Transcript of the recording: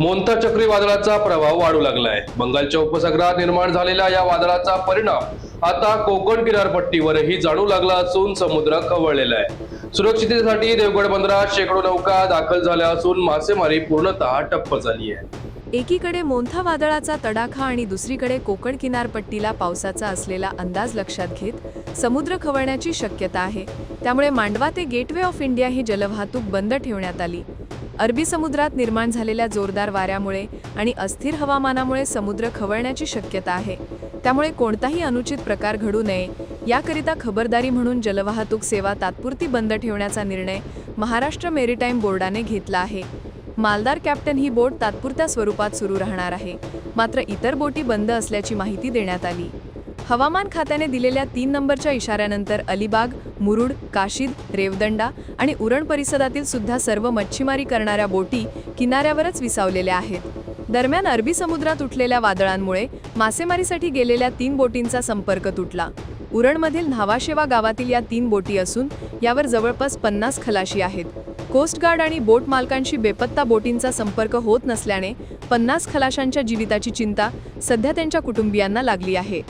मोंता चक्रीवादळाचा प्रभाव वाढू लागलाय. बंगालच्या उपसागरात निर्माण झालेल्या या वादळाचा परिणाम आता कोकण किनारपट्टीवरही जाणू लागला असून समुद्र खवळलेला आहे. सुरक्षिततेसाठी देवगड बंदरात शेकडो नौका दाखल झाल्या असून मासेमारी पूर्णतः ठप्प झाली आहे. एकीकडे मोंथा वादळाचा तडाखा आणि दुसरीकडे कोकण किनारपट्टीला पावसाचा असलेला अंदाज लक्षात घेत समुद्र खवळण्याची शक्यता आहे. त्यामुळे मांडवा ते गेटवे ऑफ इंडिया ही जलवाहतूक बंद ठेवण्यात आली. अरबी समुद्रात निर्माण झालेल्या जोरदार वाऱ्यामुळे आणि अस्थिर हवामानामुळे समुद्र खवळण्याची शक्यता आहे. त्यामुळे कोणताही अनुचित प्रकार घडू नये याकरिता खबरदारी म्हणून जलवाहतूक सेवा तात्पुरती बंद ठेवण्याचा निर्णय महाराष्ट्र मेरीटाईम बोर्डाने घेतला आहे. मालदार कॅप्टन ही बोट तात्पुरत्या स्वरूपात सुरू राहणार आहे. मात्र इतर बोटी बंद असल्याची माहिती देण्यात आली. हवामान खात्याने दिलेल्या तीन नंबरच्या इशाऱ्यानंतर अलिबाग मुरुड काशीद रेवदंडा आणि उरण परिसरातील सुद्धा सर्व मच्छीमारी करणाऱ्या बोटी किनाऱ्यावरच विसावलेल्या आहेत. दरम्यान अरबी समुद्रात उठलेल्या वादळांमुळे मासेमारीसाठी गेलेल्या तीन बोटींचा संपर्क तुटला. उरणमधील न्हावाशेवा गावातील या तीन बोटी असून यावर जवळपास पन्नास खलाशी आहेत. कोस्टगार्ड आणि बोट मालकांशी बेपत्ता बोटींचा संपर्क होत नसल्याने पन्नास खलाशांच्या जीविताची चिंता सध्या त्यांच्या कुटुंबियांना लागली आहे.